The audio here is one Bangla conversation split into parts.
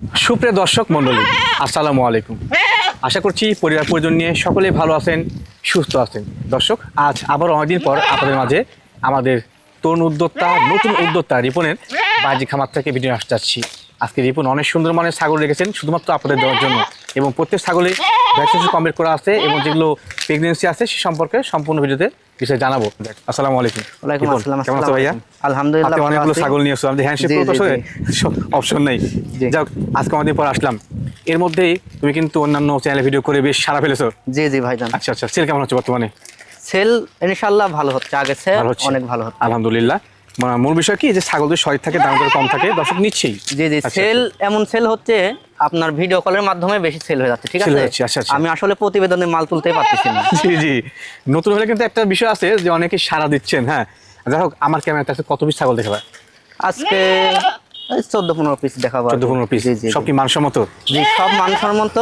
সুপ্রিয় দর্শক মণ্ডলী, আসসালামু আলাইকুম। আশা করছি পরিবার পরিজন নিয়ে সকলেই ভালো আছেন, সুস্থ আছেন। দর্শক, আজ আবার অনেকদিন পর আপনাদের মাঝে আমাদের তরুণ উদ্যোক্তা, নতুন উদ্যোক্তা রিপনের বাজি খামার থেকে ভিডিও আসতে যাচ্ছি। আজকে রিপন অনেক সুন্দর মানের ছাগল রেখেছেন শুধুমাত্র আপনাদের দেওয়ার জন্য। এবং প্রত্যেক ছাগলে ভ্যাকসিনেশন কমপ্লিট করা আছে এবং যেগুলো প্রেগনেন্সি আছে সে সম্পর্কে সম্পূর্ণ ভিডিওতে বিষয়ে জানাব। আসসালামু আলাইকুম। কেমন আছো ভাইয়া? আলহামদুলিল্লাহ, অনেকগুলো ছাগল নিয়ে আসছো আমাদের হ্যান্ডশেক অপশন নেই। যাক আজকে আমাদের পর আসলাম। এর মধ্যেই তুমি কিন্তু অন্যান্য চ্যানেলে ভিডিও করে বেশ সারা ফেলেছো। জি জি ভাই আচ্ছা আচ্ছা সেল কেমন হচ্ছে বর্তমানে? সেল ইনশাআল্লাহ ভালো হচ্ছে। আগে সেল অনেক ভালো হচ্ছে। আলহামদুলিল্লাহ। মূল বিষয় কি? যে ছাগল যদি শরীর থাকে দাম কম থাকে দর্শক নিচ্ছেই। জি জি আচ্ছা, সেল এমন সেল হচ্ছে আপনার ভিডিও কলের মাধ্যমে বেশি সেল হয়ে যাচ্ছে ঠিক আছে? আচ্ছা, আচ্ছা। আমি আসলে প্রতিবেদনে মাল তুলতেই পারতেছি না। জি জি। নতুন হলে কিন্তু একটা বিষয় আছে যে অনেকে সারা দিচ্ছেন হ্যাঁ? যাই হোক আমার ক্যামেরাতে আছে কত পিস ছাগল দেখাবে? আজকে চোদ্দ পনেরো পিস দেখাবো। চোদ্দ পনেরো পিস সব কি মানসম্মত? জি সব মানসম্মত।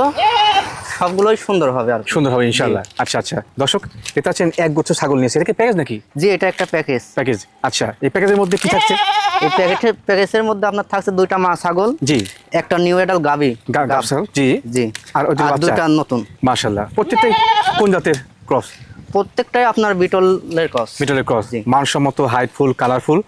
সবগুলোই সুন্দর হবে আর সুন্দর হবে ইনশাল্লাহ আচ্ছা আচ্ছা। দর্শক এটা হচ্ছেন এক গুচ্ছ ছাগল নিয়েছে এটা কি প্যাকেজ নাকি? জি এটা একটা প্যাকেজ প্যাকেজ আচ্ছা এই প্যাকেজের মধ্যে কি থাকছে? এই প্যাকেটের প্যাকেজের মধ্যে আপনার থাকছে দুইটা মা ছাগল জি। একটা নিউ এডাল গাবি গাব ছাগল, জি। জি। আর ওই? দুইটা নতুন। মার্শাল্লাহ প্রত্যেকটাই কোন জাতের ক্রস প্রত্যেকটাই আপনার বিটলের ক্রস মিটলের ক্রস জি। মানসম্মত হাইটফুল কালারফুল।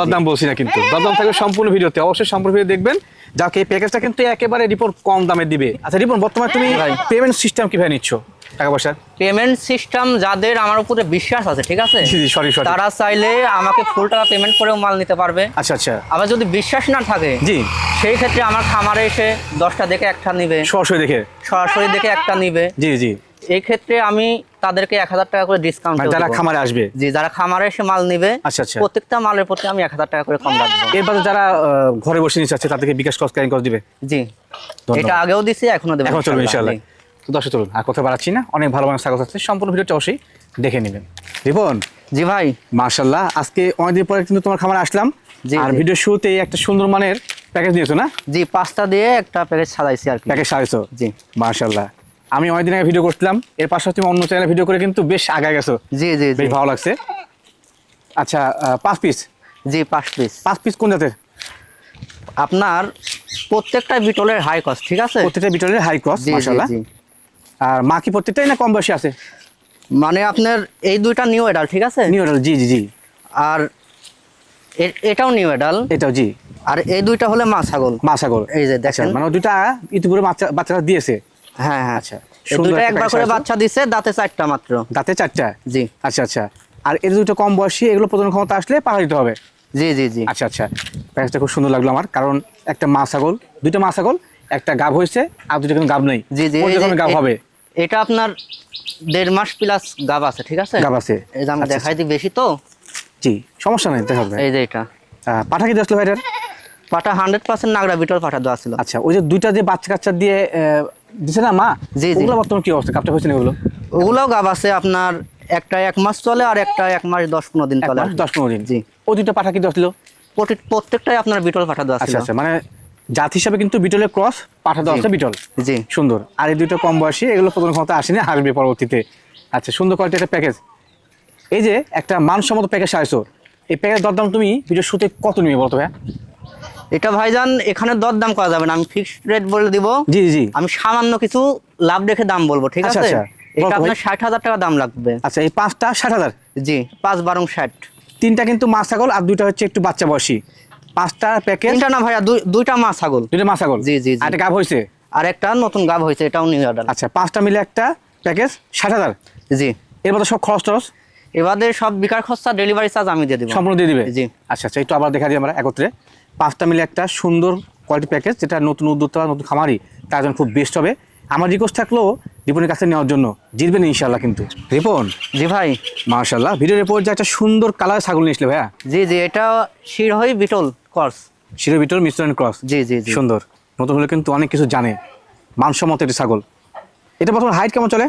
দরদাম বলছি না কিন্তু। দরদাম থাকবে সম্পূর্ণ ভিডিওতে। অবশ্যই সম্পূর্ণ ভিডিও দেখবেন। যাকে এই প্যাকেজটা কিন্তু একেবারে রিপোর্ট কম দামে দিবে। আচ্ছা রিপোর্ট বর্তমানে তুমি। পেমেন্ট সিস্টেম কীভাবে নিচ্ছ? টাকা পয়সা? পেমেন্ট সিস্টেম যাদের আমার উপরে বিশ্বাস আছে ঠিক আছে? জি জি সরি সরি তারা চাইলে আমাকে ফুল টাকা পেমেন্ট করেও মাল নিতে পারবে। আচ্ছা আচ্ছা। আবার যদি বিশ্বাস না থাকে জি। সেই ক্ষেত্রে আমার খামারে এসে দশটা দেখে একটা নিবে। সরাসরি দেখে? সরাসরি দেখে একটা নিবে। জি জি। এই ক্ষেত্রে আমি তাদেরকে এক হাজার টাকা করে ডিসকাউন্ট মানে যারা খামারে আসবে? জি যারা খামারে এসে মাল নিবে আচ্ছা, আচ্ছা। প্রত্যেকটা মালের প্রতি আমি এক হাজার টাকা করে কম রাখব। এরপরে যারা ঘরে বসে নিচ্ছে আছে তাদেরকে বিকাশ কস ক্যারিং করে দিবে? জি। এটা আগেও দিছি এখনও দেবো। এখন চলবে ইনশাআল্লাহ। তো দর্শক চলুন আর কথা বাড়াচ্ছি না। অনেক ভালো মানুষ স্বাগত আছে। সম্পূর্ণ ভিডিওটা অবশ্যই দেখে নেবেন। রিপন? জি। ভাই। মার্শাল্লাহ আজকে অনেকদিন পরে কিন্তু তোমার খামারে আসলাম। আর। ভিডিও শুরুতেই একটা সুন্দর মানের প্যাকেজ নিয়েছো না? জি পাঁচটা দিয়ে একটা প্যাকেজ সাজাইছি আর কি। প্যাকেজ সাজাইছো? জি। মার্শাল্লাহ আমি অনেকদিন আগে ভিডিও করছিলাম। এর পাশাপাশি তুমি অন্য চ্যানেলে ভিডিও করে কিন্তু বেশ আগায় গেছো। জি জি বেশ ভালো লাগছে। আচ্ছা পাঁচ পিস জি পাঁচ পিস পাঁচ পিস কোন জাতের? আপনার প্রত্যেকটা বিটলের হাই কস্ট ঠিক আছে? প্রত্যেকটা বিটলের হাই মার্শাল্লাহ জি আর মা কি প্রত্যেকটাই না কম বয়সী আছে? মানে আপনার এই দুইটা নিউ এডাল ঠিক আছে? নিউ এডাল জি জি জি। আর এটাও নিউ এডাল এটাও জি। আর এই দুইটা হলে মা ছাগল। মা ছাগল। এই যে আচ্ছা দেখেন। মানে দুইটা ইতিপূর্বে বাচ্চা বাচ্চারা দিয়েছে। হ্যাঁ হ্যাঁ। আচ্ছা। একটা একবার করে বাচ্চা দিছে দাঁতে চারটা মাত্র। দাঁতে চারটা? জি। আচ্ছা আচ্ছা। আর এর দুটো কম বয়সী এগুলো প্রজনন ক্ষমতা আসলে পাঠা দিতে হবে। জি জি জি। আচ্ছা আচ্ছা। প্যাকেজটা খুব সুন্দর লাগল আমার কারণ একটা মা ছাগল দুইটা মা ছাগল একটা গাভ হয়েছে আর দুটো কিন্তু গাভ নেই। জি জি গাভ হবে। এটা আপনার দেড় মাস প্লাস গাব আছে ঠিক আছে? গাভ আছে। এই যে আমি আচ্ছা, দেখাই দিই বেশি তো? জি সমস্যা নেই দেখা যাবে এই যে এটা। পাঠা কি আসলো ভাইটার? পাটা হান্ড্রেড পার্সেন্ট নাগরা বিটল পাঠা দেওয়া ছিল। আচ্ছা ওই যে দুইটা যে বাচ্চা কাচ্চা দিয়ে দিছে না মা? জি, জি। ওগুলো বর্তমানে কি অবস্থা? কাপটা হয়েছে না ওগুলো ওগুলোও গাব আছে আপনার একটা এক মাস চলে আর একটা এক মাস দশ পনেরো দিন চলে। দশ পনেরো দিন? জি। ওই দুইটা পাঠা কি আসলো প্রত্যেকটাই আপনার বিটল পাঠা দেওয়া ছিল। আচ্ছা আচ্ছা মানে জাত হিসাবে কিন্তু বিটলের ক্রস পাঠা দেওয়া। আছে বিটল। জি। সুন্দর। আর এই দুটো কম বয়সী এগুলো প্রথম ক্ষমতা আসেনি হারবে পরবর্তীতে। আচ্ছা সুন্দর কোয়ালিটি একটা প্যাকেজ এই যে একটা মানসম্মত প্যাকেজ আসছো এই প্যাকেজ দরদাম তুমি ভিডিও শুতে কত নিবে বলতো ভাই এটা ভাইজান এখানে দর দাম করা যাবে না। আমি ফিক্সড রেট বলে দিব। জি জি আমি সামান্য কিছু লাভ রেখে দাম বলব ঠিক আচ্ছা, আছে? আচ্ছা। এটা আপনার। ষাট হাজার টাকা দাম লাগবে। আচ্ছা এই পাঁচটা ষাট হাজার? জি পাঁচ বারং ষাট। তিনটা কিন্তু মা ছাগল আর দুইটা হচ্ছে একটু বাচ্চা বয়সী। পাঁচটা প্যাকেজ? তিনটা না ভাইয়া দুইটা মা ছাগল। দুইটা মা ছাগল? জি, জি। আর একটা গাভ হয়েছে আর একটা নতুন গাব হয়েছে এটাও নিউ অর্ডার আচ্ছা পাঁচটা মিলে একটা প্যাকেজ ষাট হাজার? জি। এর মধ্যে সব খরচ টরচ? এবারে সব বিকার খরচা ডেলিভারি চার্জ আমি দিয়ে দিব। সম্পূর্ণ দিয়ে দিবে? জি। আচ্ছা আচ্ছা একটু আবার দেখা দিই আমরা একত্রে। পাঁচটা মিলে একটা সুন্দর কোয়ালিটি প্যাকেজ যেটা নতুন উদ্যোক্তা নতুন খামারি তার জন্য খুব বেস্ট হবে। আমার রিকোয়েস্ট থাকলেও রিপনের কাছে নেওয়ার জন্য। জিতবেন ইনশাল্লাহ কিন্তু। রিপন? জি ভাই। মার্শাল্লাহ ভিডিওর এরপর যে একটা সুন্দর কালার ছাগল নিয়েছিল ভাইয়া? জি জি এটা শিরহই বিটল ক্রস শিরের বিটল মিশ্রণ ক্রস জি জি জি। সুন্দর। নতুন হলে কিন্তু অনেক কিছু জানে। মানসম্মত একটি ছাগল। এটা বর্তমানে হাইট কেমন চলে?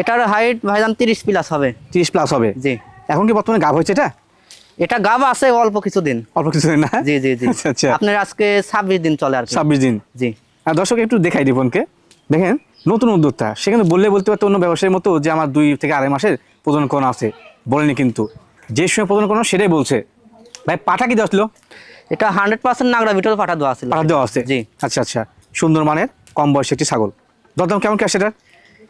এটার হাইট ভাইজান তিরিশ প্লাস হবে। তিরিশ প্লাস হবে। জি। এখন কি বর্তমানে গাভ হয়েছে এটা? এটা গাব আছে অল্প কিছুদিন। অল্প কিছু দিন না? জি জি জি। আচ্ছা আচ্ছা। আপনার আজকে ছাব্বিশ দিন চলে আর ছাব্বিশ দিন? জি। আর দর্শক একটু দেখাই রিপনকে। দেখেন নতুন উদ্যোক্তা। সেখানে বললে বলতে পারতো অন্য ব্যবসায়ীর মতো যে আমার দুই থেকে আড়াই মাসের প্রজনন করানো আছে। বলেনি কিন্তু। যে সময় প্রজনন করানো সেটাই বলছে। ভাই পাঠা কি আসলো এটা হান্ড্রেড পার্সেন্ট নাগরা ভিতরে পাঠা দেওয়া আছে পাঠা দেওয়া আছে? জি। আচ্ছা আচ্ছা। সুন্দর মানের কম বয়সী একটি ছাগল। দরদাম কেমন কি আসে এটার?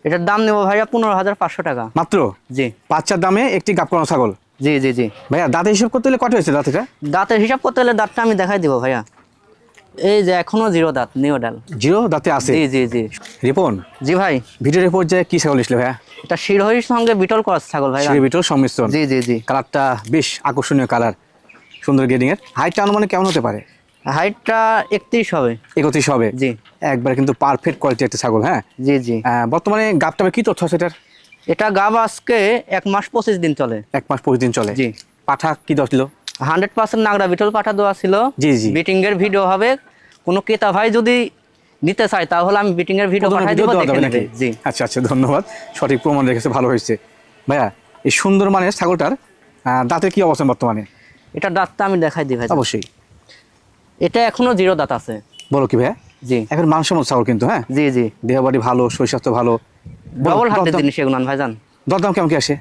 এটার দাম নেব ভাইয়া পনেরো হাজার পাঁচশো টাকা। মাত্র? জি। বাচ্চার দামে একটি গাপ করানো ছাগল। জি জি জি। ভাইয়া দাঁতের হিসাব করতে হলে কত হয়েছে দাঁতটা? দাঁতের হিসাব করতে হলে দাঁতটা আমি দেখাই দিব ভাইয়া। এই যে এখনও জিরো দাঁত নিও ডাল। জিরো দাঁতে আছে? জি জি জি। রিপন? জি ভাই। ভিডিওর যে কি ছাগল এসলে ভাইয়া? এটা শিরোহির সঙ্গে বিটল করার ছাগল ভাই সেই ভিতর সংমিশ্রণ। জি জি জি। কালারটা বেশ আকর্ষণীয় কালার। সুন্দর গ্রেডিং এর। হাইটটা অনুমানে কেমন হতে পারে? হাইটটা একত্রিশ হবে। একত্রিশ হবে? জি। একবার কিন্তু পারফেক্ট কোয়ালিটি একটা ছাগল হ্যাঁ? জি জি। বর্তমানে গাপটা কি তথ্য আছে এটার? এটা গাব আজকে এক মাস পঁচিশ দিন চলে। এক মাস পঁচিশ দিন চলে। জি। পাঠা কি দশ ছিল? হান্ড্রেড পার্সেন্ট নাগরা বিটল পাঠা দেওয়া ছিল। জি, জি। বিটিং এর ভিডিও হবে। কোনো ক্রেতা ভাই যদি নিতে চায় তাহলে আমি বিটিং এর ভিডিও পাঠাই দিব দেখে জি। আচ্ছা আচ্ছা ধন্যবাদ। সঠিক প্রমাণ রেখেছে ভালো হয়েছে। ভাইয়া এই সুন্দর মানের ছাগলটার দাঁতের কি অবস্থান বর্তমানে? এটা দাঁতটা আমি দেখাই দিই ভাই অবশ্যই। এটা এখনও জিরো দাঁত আছে। বলো কি ভাইয়া? জি। এখন মাংসমত ছাগল কিন্তু হ্যাঁ? জি জি। দেহ বাড়ি ভালো শরীর স্বাস্থ্য ভালো। ডবল হাতের দরদাম- জিনিস এগুলো ভাইজান। দরদাম কেমন কি আসে?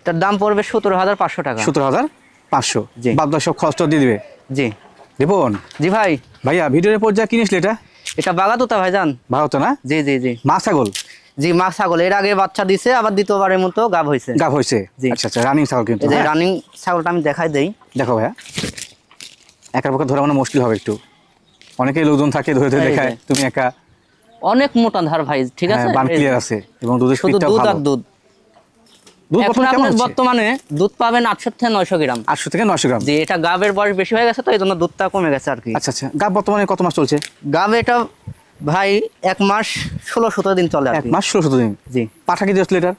এটার দাম পড়বে সতেরো হাজার পাঁচশো টাকা। সতেরো হাজার পাঁচশো? জি। বাদ সব খরচ দিয়ে দিবে। জি। রিপন? জি ভাই। ভাইয়া ভিডিওর পর্যায়ে কিনেছিল এটা? এটা বাগাতুতা ভাইজান। ভারত না? জি জি জি। মা ছাগল? জি মা ছাগল। এর আগে বাচ্চা দিছে আবার দ্বিতীয়বারের মতো গাব হয়েছে গাভ হয়েছে। আচ্ছা আচ্ছা রানিং ছাগল কিন্তু যে হ্যাঁ? রানিং ছাগলটা আমি দেখাই দেই। দেখো ভাইয়া। একা পক্ষে ধরা মানে মুশকিল হবে একটু। অনেকেই লোকজন থাকে ধরে ধরে দেখায় তুমি একা অনেক মোটা ধার ভাই ঠিক আছে? হ্যাঁ, বান ক্লিয়ার আছে এবং দুধের শুধু দুধ আর দুধ। এখন আপনার বর্তমানে দুধ পাবেন আটশো থেকে নয়শো গ্রাম। আটশো থেকে নশো গ্রাম। যে এটা গাবের বয়স বেশি হয়ে গেছে তো এই জন্য দুধটা কমে গেছে আর কি। আচ্ছা আচ্ছা। গাভ বর্তমানে কত মাস চলছে? গাব এটা ভাই এক মাস ষোলো সতেরো দিন চলে এক মাস ষোলো সতেরো দিন। জি। পাঠা কি এটার?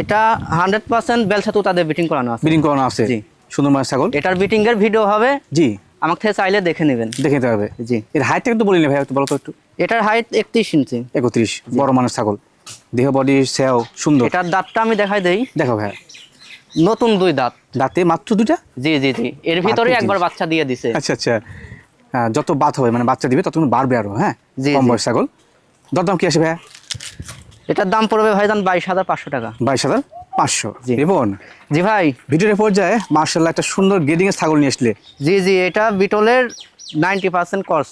এটা হান্ড্রেড পার্সেন্ট বেলসা তো তাদের বিটিং করানো আছে। ব্রিডিং করানো আছে। জি। সুন্দর মাস ছাগল। এটার বিটিং এর ভিডিও হবে। জি। আমার থেকে চাইলে দেখে নেবেন। দেখে নিতে হবে। জি। এর হাইটটা কিন্তু বলিনি ভাই একটু বলো তো একটু। এটার হাইট একত্রিশ ইঞ্চি। একত্রিশ বড় মানুষ ছাগল। দেহ বডি সেও সুন্দর। এটার দাঁতটা আমি দেখাই দেই। দেখো ভাই। নতুন দুই দাঁত। দাঁতে মাত্র দুটা জি জি জি। এর ভিতরে একবার বাচ্চা দিয়ে দিছে। আচ্ছা আচ্ছা। যত বাত হবে মানে বাচ্চা দিবে তত বাড়বে আরও হ্যাঁ? জি, কম বয়স ছাগল। দরদাম কি আসে ভাইয়া এটার দাম পড়বে ভাইজান বাইশ হাজার পাঁচশো টাকা। বাইশ হাজার? পাঁচশো। জি। ভাই। ভিডিওর পর্যায়ে মার্শাল্লাহ একটা সুন্দর গ্রেডিং এর ছাগল নিয়ে আসলে। জি জি এটা বিটলের নাইনটি পার্সেন্ট কর্স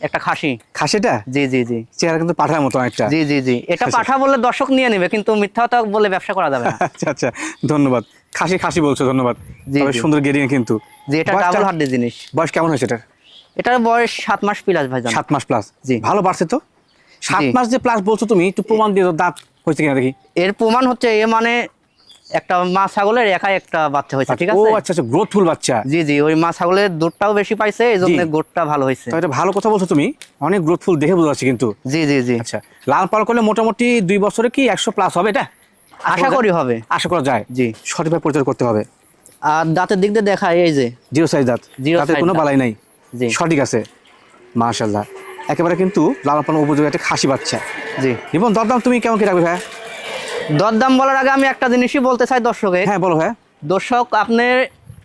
একটা খাসি। খাসিটা? জি জি জি। চেহারা কিন্তু পাঠার মতো একটা। জি জি জি। এটা। পাঠা বললে দর্শক নিয়ে নেবে কিন্তু মিথ্যা কথা বলে ব্যবসা করা যাবে না। আচ্ছা আচ্ছা ধন্যবাদ। খাসি খাসি বলছো ধন্যবাদ। তবে সুন্দর গ্রেডিং কিন্তু। যে এটা ডাবল জিনিস। বয়স কেমন হয়েছে এটার? এটার বয়স সাত মাস প্লাস ভাইজান সাত মাস প্লাস জি। ভালো বাড়ছে তো? সাত মাস যে প্লাস বলছো তুমি একটু প্রমাণ দিয়ে দাও, দাঁত হয়েছে কিনা দেখি। এর প্রমাণ হচ্ছে এ মানে একটা মা ছাগলের একাই একটা বাচ্চা হয়েছে ঠিক আছে? ও আচ্ছা আচ্ছা গ্রোথফুল বাচ্চা। জি জি ওই মা ছাগলের দুধটাও বেশি পাইছে এই জন্য গোটটা ভালো হয়েছে। তো এটা ভালো কথা বলছো তুমি অনেক গ্রোথফুল দেখে বোঝা যাচ্ছে কিন্তু। জি জি জি। আচ্ছা লাল পাল করলে মোটামুটি দুই বছরে কি একশো প্লাস হবে এটা? আশা করি হবে। আশা করা যায়। জি। সঠিকভাবে পরিচয় করতে হবে। আর দাঁতের দিক দিয়ে দেখা এই যে। জিরো সাইজ দাঁত। দাঁতের কোনো বালাই নাই। জি। সঠিক আছে। মাশাল্লাহ একেবারে কিন্তু লাল পাল উপযোগী একটা খাসি বাচ্চা। জি। এবং দরদাম তুমি কেমন কি রাখবে ভাই দরদাম বলার আগে আমি একটা জিনিসই বলতে চাই দর্শকে হ্যাঁ বলো হ্যাঁ দর্শক আপনি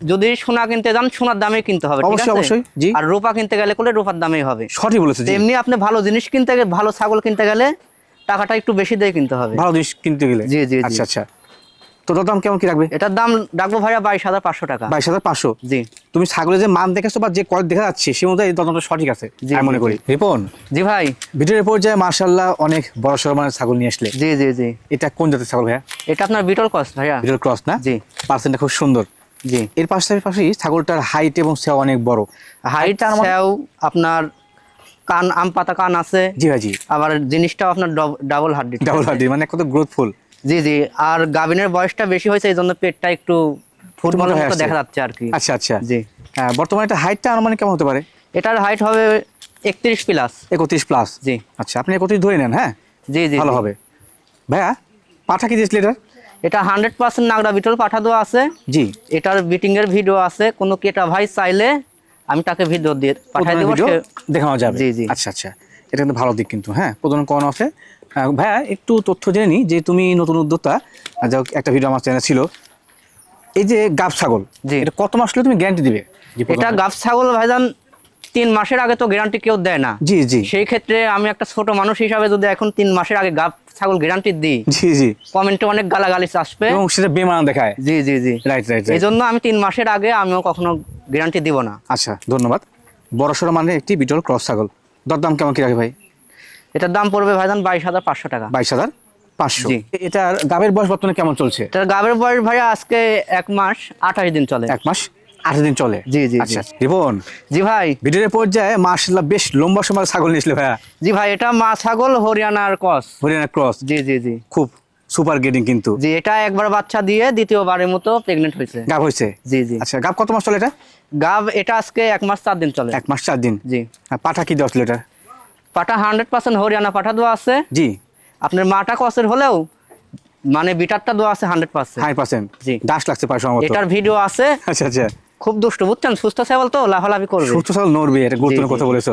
যদি সোনা কিনতে যান সোনার দামে কিনতে হবে অবশ্যই, অবশ্যই, জি। আর রূপা কিনতে গেলে করলে রূপার দামেই হবে। সঠিক বলেছে এমনি আপনি ভালো জিনিস কিনতে গেলে ভালো ছাগল কিনতে গেলে টাকাটা একটু বেশি দিয়ে কিনতে হবে। ভালো জিনিস কিনতে গেলে? জি, জি। আচ্ছা আচ্ছা। তো দরদাম কেমন কি রাখবে? এটার দাম ডাকবো ভাইয়া বাইশ হাজার পাঁচশো টাকা। বাইশ হাজার পাঁচশো? জি। তুমি ছাগলের যে মান দেখেছ বা যে কোয়ালিটি দেখা যাচ্ছে সে মধ্যে এই দরদামটা সঠিক আছে আমি মনে করি। রিপন? জি ভাই। ভিডিওর পর্যায়ে মার্শাল্লাহ অনেক বড় সড় মানের ছাগল নিয়ে আসলে। জি জি জি। এটা কোন জাতের ছাগল ভাইয়া? এটা আপনার বিটল কস্ট ভাইয়া। ভিডিওর ক্রস না? জি। পার্সেন্টটা খুব সুন্দর। জি। এর পাশাপাশি ছাগলটার হাইট এবং সেও অনেক বড়। হাইট সেও আপনার কান আম পাতা কান আছে। জি ভাই জি। আবার জিনিসটাও আপনার ডাবল হাড্ডি ডাবল হার্ডি মানে কত গ্রোথফুল জি জি। আর গাভিনের বয়সটা বেশি হয়েছে এই জন্য পেটটা একটু ফুটবলের মতো দেখা যাচ্ছে আর কি। আচ্ছা আচ্ছা। জি। হ্যাঁ বর্তমানে এটা হাইটটা আনুমানিক কেমন হতে পারে? এটার হাইট হবে একত্রিশ প্লাস একত্রিশ প্লাস জি। আচ্ছা আপনি একত্রিশ ধরে নেন হ্যাঁ? জি জি ভালো হবে। ভাইয়া পাঠা কি দিয়েছিল এটা এটা হান্ড্রেড পার্সেন্ট নাগরা বিটল পাঠা দেওয়া আছে। জি। এটার বিটিং এর ভিডিও আছে। কোনো কেটা ভাই চাইলে আমি তাকে ভিডিও দিয়ে পাঠাই দেবো দেখানো যাবে। জি, জি। আচ্ছা আচ্ছা। এটা কিন্তু ভালো দিক কিন্তু হ্যাঁ? প্রধান কোন আছে। ভাইয়া একটু তথ্য জেনে নিই যে তুমি নতুন উদ্যোক্তা। হোক, একটা ভিডিও আমার চ্যানেল ছিল। এই যে গাব ছাগল জি। এটা কত মাস হলে তুমি গ্যারান্টি দিবে? এটা? গাব ছাগল ভাইজান তিন মাসের আগে তো গ্যারান্টি কেউ দেয় না। জি জি। সেই ক্ষেত্রে আমি একটা ছোট মানুষ হিসাবে যদি এখন তিন মাসের আগে গাব ছাগল গ্যারান্টি দিই জি জি। কমেন্টে অনেক গালাগালি আসবে। এবং সেটা বেমান দেখায়। জি জি জি। রাইট রাইট এই জন্য আমি তিন মাসের আগে আমিও কখনো গ্যারান্টি দিব না। আচ্ছা ধন্যবাদ। বড় সড়ো মানে একটি বিটল ক্রস ছাগল। দরদাম কেমন কি রাখে ভাই? এটার দাম পড়বে ভাইজান বাইশ হাজার পাঁচশো টাকা। বাইশ হাজার পাঁচশো। এটার গাবের বয়স বর্তমানে কেমন চলছে? এটার গাবের বয়স ভাইয়া আজকে এক মাস আঠাশ দিন চলে। এক মাস আট দিন চলে? জি, জি, আচ্ছা জি। রিপন। জি ভাই। ভিডিওর পর্যায়ে বেশ লম্বা সময় ছাগল নিয়েছিল ভাইয়া। জি ভাই এটা মা ছাগল হরিয়ানার হরিয়ানা ক্রস। জি জি জি। খুব সুপার গ্রেডিং কিন্তু। জি এটা একবার বাচ্চা দিয়ে দ্বিতীয়বারের মতো প্রেগনেন্ট হয়েছে। গাব হয়েছে? জি জি। আচ্ছা গাব কত মাস চলে এটা? গাব এটা আজকে এক মাস চার দিন চলে। এক মাস চার দিন। জি। পাঠা কি দেওয়া ছিল এটা? পাঠা হান্ড্রেড পার্সেন্ট হরিয়ানা পাঠা দেওয়া আছে। জি। আপনার মাটা কসের হলেও মানে বিটারটা দেওয়া আছে হান্ড্রেড পার্সেন্ট হাই পার্সেন্ট জি। দাস লাগছে প্রায় এটার ভিডিও আছে। আচ্ছা আচ্ছা। খুব দুষ্ট বুঝছেন? সুস্থ ছাগল তো লাফালাফি করবে। সুস্থ ছাগল নড়বে এটা গুরুত্বপূর্ণ কথা বলেছ।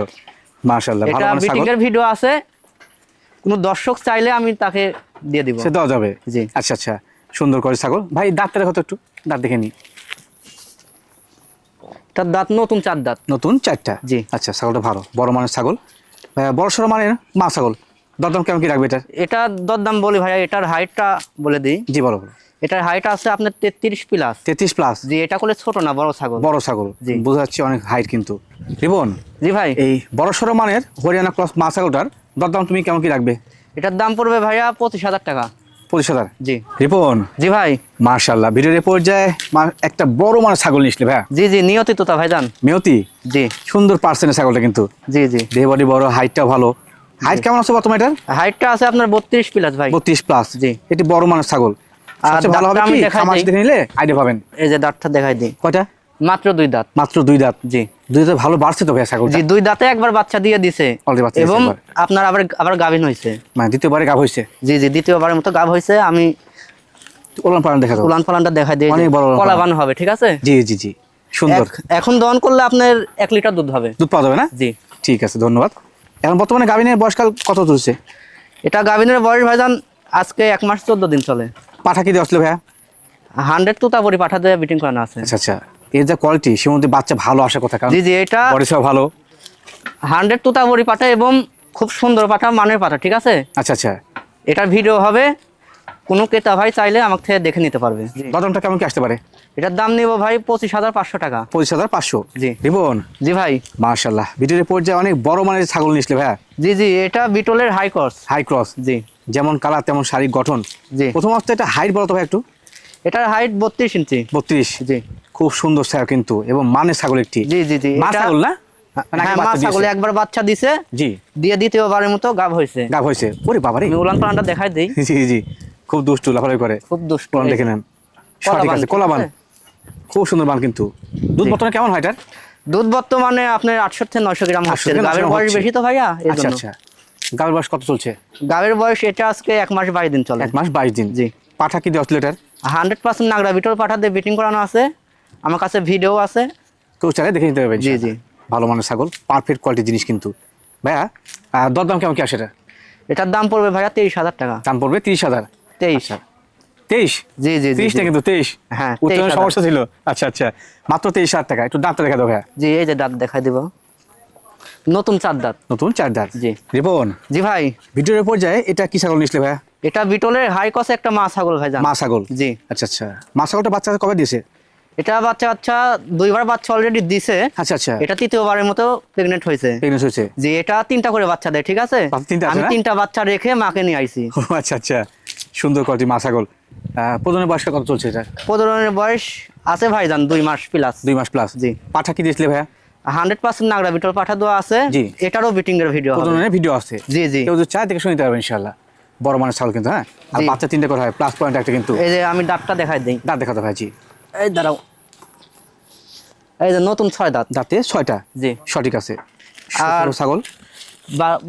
মাশাল্লাহ ভালো বিটিং ছাগল। এর ভিডিও আছে। কোনো দর্শক চাইলে আমি তাকে দিয়ে দিব। সে দেওয়া যাবে। জি। আচ্ছা আচ্ছা। সুন্দর করে ছাগল। ভাই দাঁতটা দেখো তো একটু। দাঁত দেখে নি। তার দাঁত নতুন চার দাঁত। নতুন চারটা? জি। আচ্ছা ছাগলটা ভালো। বড় মানের ছাগল। ভাইয়া, বড় সড়ো মানের মা ছাগল। দরদাম কেমন কি রাখবে এটা এটা দরদাম বলি ভাইয়া এটার হাইটটা বলে দিই। জি বলো বলো। এটার হাইট আছে আপনার তেত্রিশ প্লাস। তেত্রিশ প্লাস। জি এটা করলে ছোট না বড় ছাগল। বড় ছাগল। জি। বোঝা যাচ্ছে অনেক হাইট কিন্তু। রিবন জি ভাই। এই বড় সড়ো মানের হরিয়ানা ক্রস মা ছাগলটার দরদাম তুমি কেমন কি রাখবে? এটার দাম পড়বে ভাইয়া পঁচিশ হাজার টাকা। পঁচিশ হাজার জি। রিপন? জি ভাই। মার্শাল্লাহ ভিডিওর এ পর্যায়ে একটা বড় ছাগল নিয়েছিল ভাইয়া? জি জি নিয়তি তোতা ভাইজান। মেয়তি জি। সুন্দর পার্সেন্টের ছাগলটা কিন্তু। জি জি। দেহ বডি বড় হাইটটা ভালো। হাইট কেমন আছে বর্তমানে এটার? হাইটটা আছে আপনার বত্রিশ প্লাস ভাই। বত্রিশ প্লাস জি। এটি বড় মানের ছাগল। আর ভালো হবে দাঁতটা কি? খামার দেখে নিলে আইডিয়া পাবেন। এই যে দাঁতটা দেখাই দিই। কয়টা? মাত্র দুই দাঁত। মাত্র দুই দাঁত। জি। দুই দাঁত ভালো বাড়ছে তো জি দুই দাঁতে একবার বাচ্চা দিয়ে দিছে। এবং আপনার আবার আবার গাভিন হয়েছে মানে দ্বিতীয়বারে গাভ হয়েছে জি জি দ্বিতীয়বারের মতো গাভ হয়েছে আমি পালন দেখা উলান পালানটা দেখাই দিই অনেক বড় কলাবান হবে ঠিক আছে? জি জি জি সুন্দর। এখন দহন করলে আপনার এক লিটার দুধ হবে। দুধ পাওয়া যাবে না? জি। ঠিক আছে ধন্যবাদ। এখন বর্তমানে গাভিনের বয়সকাল কত চলছে? এটা গাভিনের বয়স ভাইজান আজকে এক মাস চোদ্দ দিন চলে। পাঠা কি দেওয়া ভাইয়া? হান্ড্রেড তুতাবরি পাঠা দিয়ে বিটিং করানো আছে। আচ্ছা আচ্ছা। এর যা কোয়ালিটি সে মধ্যে বাচ্চা ভালো আসার কথা কারণ জি জি এটা বডি ভালো। হান্ড্রেড তুতাবরি পাঠা এবং খুব সুন্দর পাঠা মানের পাঠা ঠিক আছে? আচ্ছা আচ্ছা। এটার ভিডিও হবে কোনো ক্রেতা ভাই চাইলে আমাকে থেকে দেখে নিতে পারবে। দরদামটা কেমন কি আসতে পারে? এটার দাম নিব ভাই পঁচিশ হাজার পাঁচশো টাকা। পঁচিশ হাজার পাঁচশো। জি। রিবন জি ভাই। মার্শাল্লাহ ভিডিওর পর্যায়ে অনেক বড় মানের ছাগল নিয়েছিল ভাইয়া। জি জি এটা বিটলের হাই কর্স হাই ক্রস জি। যেমন কালার তেমন শারীরিক গঠন। জি। প্রথমত এটা হাইট বলো তো ভাই একটু। এটার হাইট বত্রিশ ইঞ্চি বত্রিশ। জি। খুব সুন্দর ছাগল কিন্তু এবং মানে ছাগল একটি। জি জি জি। মা ছাগল না? হ্যাঁ? একবার বাচ্চা দিছে জি। দিয়ে দ্বিতীয়বারের মতো গাভ হয়েছে। গাভ হয়েছে। ওরে বাবারে। উলান পালানটা দেখাই দিই। জি জি। খুব দুষ্টু লাফালাফি করে। খুব দুষ্ট দেখে নেন। সঠিক আছে কোলাবান। খুব সুন্দর বান কিন্তু। দুধ। বর্তমানে কেমন হয় এটার? দুধ বর্তমানে আপনার আটশো থেকে নয়শো গ্রাম হচ্ছে। থেকে 900 গাভের বয়স বেশি তো ভাইয়া আচ্ছা আচ্ছা। গাভের বয়স কত চলছে? গাভের বয়স এটা আজকে এক মাস বাইশ দিন চলে। এক মাস বাইশ দিন। জি। পাঠা কি দেওয়া ছিল এটার? হান্ড্রেড পার্সেন্ট নাগরা বিটল পাঠাতে বিটিং করানো আছে। আমার কাছে ভিডিও আছে। কেউ চাইলে দেখে নিতে পারবে জি, জি। ভালো মানের ছাগল পারফেক্ট কোয়ালিটির জিনিস কিন্তু। ভাইয়া আহ, দরদাম কেমন কি আসে এটা? এটার দাম পড়বে ভাইয়া তেইশ হাজার টাকা। দাম পড়বে তিরিশ হাজার? তেইশ। তেইশ? জি জি জি তিরিশটা কিন্তু তেইশ। হ্যাঁ, 23,000 সমস্যা ছিল। আচ্ছা আচ্ছা। মাত্র তেইশ হাজার টাকা। একটু দাঁতটা দেখা দাও ভাইয়া। জি এই যে দাঁত দেখাই দিব। নতুন চার দাঁত। নতুন চার দাঁত। জি। রিপন জি ভাই। ভিডিওর পর্যায়ে এটা কি ছাগল নিয়েছিলে ভাইয়া? এটা বিটলের হাই কসে একটা মা ছাগল ভাই জান মা ছাগল জি। আচ্ছা আচ্ছা। মা ছাগলটা বাচ্চা কবে দিয়েছে? এটা বাচ্চা বাচ্চা দুইবার বাচ্চা অলরেডি দিছে। আচ্ছা আচ্ছা। এটা তৃতীয়বারের মতো প্রেগনেন্ট হয়েছে। প্রেগনেন্স হয়েছে? যে এটা তিনটা করে বাচ্চা দেয় ঠিক আছে? আমি তিনটা বাচ্চা রেখে মাকে নিয়ে আইছি। আচ্ছা আচ্ছা। সুন্দর কোয়ালিটি মা ছাগল আহ, প্রজননের বয়সটা কত চলছে এটা? প্রজননের বয়স আছে ভাইজান দুই মাস প্লাস দুই মাস প্লাস জি। পাঠা কি দিয়েছিলে ভাইয়া? হান্ড্রেড পার্সেন্ট নাগরা বিটল পাঠা দেওয়া আছে। জি। এটারও বিটিং এর ভিডিও ভিডিও আছে। জি জি। কেউ যদি চায় দেখে শুনতে পারবে ইনশাল্লাহ বড় মানের ছাগল কিন্তু হ্যাঁ? আর বাচ্চা তিনটে করে হয় প্লাস পয়েন্ট একটা কিন্তু। এই যে আমি দাঁতটা দেখাই দিই। দাঁত দেখাতে জি। এই দাঁড়াও। এই যে নতুন ছয় দাঁত। দাঁতে ছয়টা? জি। সঠিক আছে। আর- ছাগল?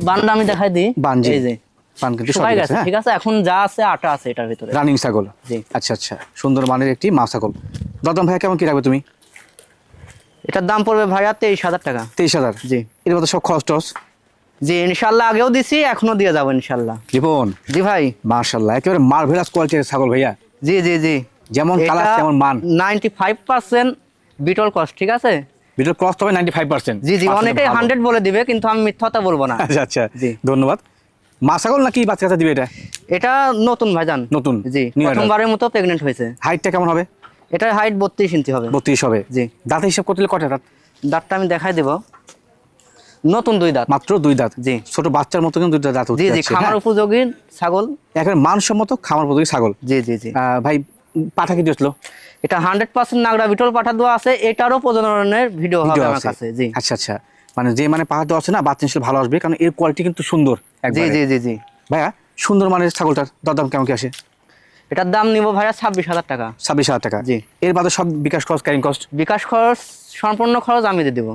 বানটা আমি দেখাই দিই। বান জি। এই যে। হ্যাঁ? ঠিক আছে? এখন যা আছে আটা আছে এটার ভিতরে। রানিং ছাগল? জি। আচ্ছা আচ্ছা। সুন্দর মানের একটি মা ছাগল। দরদাম ভাইয়া কেমন কি রাখবে তুমি? এটার দাম পড়বে ভাইয়া তেইশ হাজার টাকা। তেইশ হাজার? জি। এর মধ্যে সব খরচ টরচ জি ইনশাল্লাহ আগেও দিছি এখনও দিয়ে যাব ইনশাল্লাহ। রিপন জি ভাই। মার্শাল্লাহ একেবারে মার্ভেলাস কোয়ালিটির ছাগল ভাইয়া। জি জি জি। যেমন কালার তেমন মান। Ninety five percent Beetal cost ঠিক আছে? ভিডিও ক্রস তবে নাইনটি ফাইভ পার্সেন্ট জি জি অনেকেই হান্ড্রেড বলে দিবে কিন্তু আমি মিথ্যাটা বলব না। আচ্ছা আচ্ছা জি। ধন্যবাদ। মা ছাগল নাকি বাচ্চা কাচ্চা দিবে এটা? এটা নতুন ভাইজান। নতুন? জি। প্রথমবারের মতো প্রেগনেন্ট হয়েছে। হাইটটা কেমন হবে? এটার হাইট বত্রিশ ইঞ্চি হবে। বত্রিশ হবে। জি। দাঁতের হিসাব করতে কটা দাঁত? দাঁতটা আমি দেখাই দেব। নতুন দুই দাঁত। মাত্র দুই দাঁত? জি। ছোট বাচ্চার মতো কিন্তু দুইটা দাঁত জি জি খামার হ্যাঁ? উপযোগী ছাগল। একেবারে মানসম্মত খামার উপযোগী ছাগল। জি জি জি। ভাই পাঠা কি দিয়েছিল এটা হান্ড্রেড পার্সেন্ট নাগরা বিটল পাঠা দেওয়া আছে। এটারও প্রজননের ভিডিও হবে আমার কাছে জি। আচ্ছা আচ্ছা। মানে যে মানে পাঠা দেওয়া আছে না বাচ্চা নিশ্চয়ই ভালো আসবে কারণ এর কোয়ালিটি কিন্তু সুন্দর জি জি জি জি। ভাইয়া সুন্দর মানের ছাগলটার দরদাম কেমন কি আসে? এটার দাম নিব ভাইয়া ছাব্বিশ হাজার টাকা। ছাব্বিশ হাজার টাকা। জি। এর বাদে সব বিকাশ খরচ ক্যারিং কস্ট বিকাশ খরচ সম্পূর্ণ খরচ আমি দিয়ে দেবো।